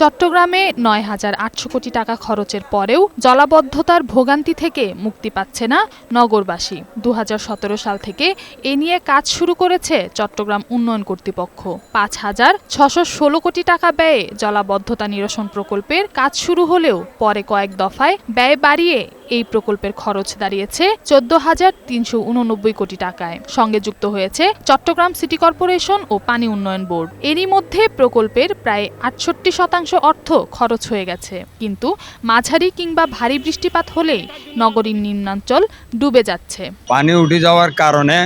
চট্টগ্রামে নয় হাজার আটশো কোটি টাকা খরচের পরেও জলাবদ্ধতার ভোগান্তি থেকে মুক্তি পাচ্ছে না নগরবাসী। দু হাজার সতেরো সাল থেকে এ নিয়ে কাজ শুরু করেছে চট্টগ্রাম উন্নয়ন কর্তৃপক্ষ। পাঁচ হাজার ছশো ষোলো কোটি টাকা ব্যয়ে জলাবদ্ধতা নিরসন প্রকল্পের কাজ শুরু হলেও পরে কয়েক দফায় ব্যয় বাড়িয়ে এই প্রকল্পের খরচ দাঁড়িয়েছে চোদ্দ হাজার তিনশো উননব্বই কোটি টাকায়। সঙ্গে যুক্ত হয়েছে চট্টগ্রাম সিটি কর্পোরেশন ও পানি উন্নয়ন বোর্ড। এরই মধ্যে প্রকল্পের প্রায় আটষট্টি শতাংশ অর্থ খরচ হয়ে গেছে। কিন্তু মাঝারি কিংবা ভারী বৃষ্টিপাত হলেই নগরীর নিম্নাঞ্চল ডুবে যাচ্ছে। পানি উঠে যাওয়ার কারণে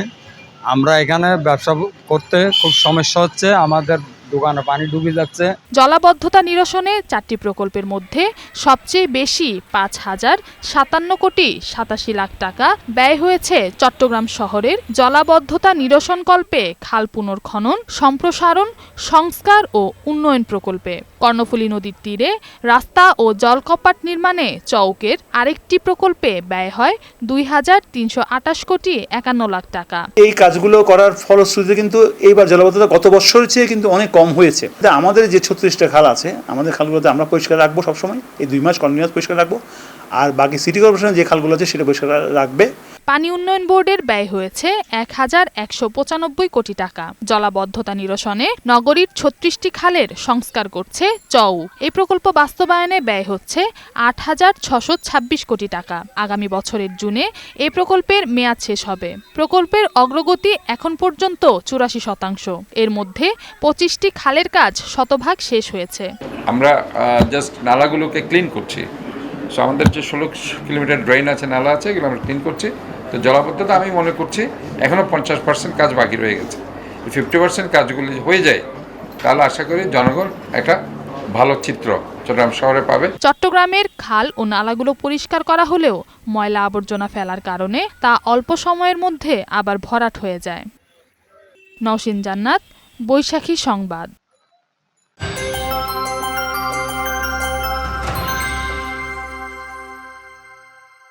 আমরা এখানে ব্যবসা করতে খুব সমস্যা হচ্ছে। আমাদের দোকানে পানি ডুবে যাচ্ছে। জলাবদ্ধতা নিরসনে চারটি প্রকল্পের মধ্যে সবচেয়ে বেশি পাঁচ হাজার সাতান্ন কোটি সাতাশি লাখ টাকা ব্যয় হয়েছে চট্টগ্রাম শহরের জলাবদ্ধতা নিরসনকল্পে খাল পুনর্খনন সম্প্রসারণ সংস্কার ও উন্নয়ন প্রকল্পে। কর্ণফুলী নদীর তীরে রাস্তা ও জলকপাট নির্মাণে চৌকের আরেকটি প্রকল্পে ব্যয় হয় দুই হাজার তিনশো আটাশ কোটি একান্ন লাখ টাকা। এই কাজগুলো করার ফলশ্রুতিতে কিন্তু এইবার জলাবদ্ধতা গত বছরের চেয়ে কিন্তু অনেক কম হয়েছে। আমাদের যে ছত্রিশটা খাল আছে, আমাদের খালগুলোতে আমরা পরিষ্কার রাখব সবসময়। এই দুই মাস কন্টিনিউয়াস পরিষ্কার রাখব। আর বাকি সিটি কর্পোরেশনের যে খালগুলো আছে, সেটা পরিষ্কার রাখবে। পানি উন্নয়ন বোর্ডের ব্যয় হয়েছে এক হাজার একশো পঁচানব্বই কোটি টাকা। জলাবদ্ধতা নিরসনে নগরীর ছত্রিশটি খালের সংস্কার করছে চৌ এই প্রকল্প বাস্তবায়নে ব্যয় হচ্ছে আট হাজার ছশো ছাব্বিশ কোটি টাকা। আগামী বছরের জুনে এই প্রকল্পের মেয়াদ শেষ হবে। প্রকল্পের অগ্রগতি এখন পর্যন্ত চুরাশি শতাংশ। এর মধ্যে পঁচিশটি খালের কাজ শতভাগ শেষ হয়েছে। আমরা জাস্ট নালাগুলোকে ক্লিন করছি। সো আমাদের যে ষোলো কিলোমিটার ড্রেন আছে, নালা আছে, এগুলো আমরা ক্লিন করছি। তো জলাবদ্ধতা আমি মনে করছি এখনও পঞ্চাশ পার্সেন্ট কাজ বাকি রয়ে গেছে। ফিফটি পার্সেন্ট কাজগুলি হয়ে যায়, তাহলে আশা করি জনগণ একটা ভালো চিত্র চট্টগ্রাম শহরে পাবে। চট্টগ্রামের খাল ও নালাগুলো পরিষ্কার করা হলেও ময়লা আবর্জনা ফেলার কারণে তা অল্প সময়ের মধ্যে আবার ভরাট হয়ে যায়। নওশিন জান্নাত, বৈশাখী সংবাদ।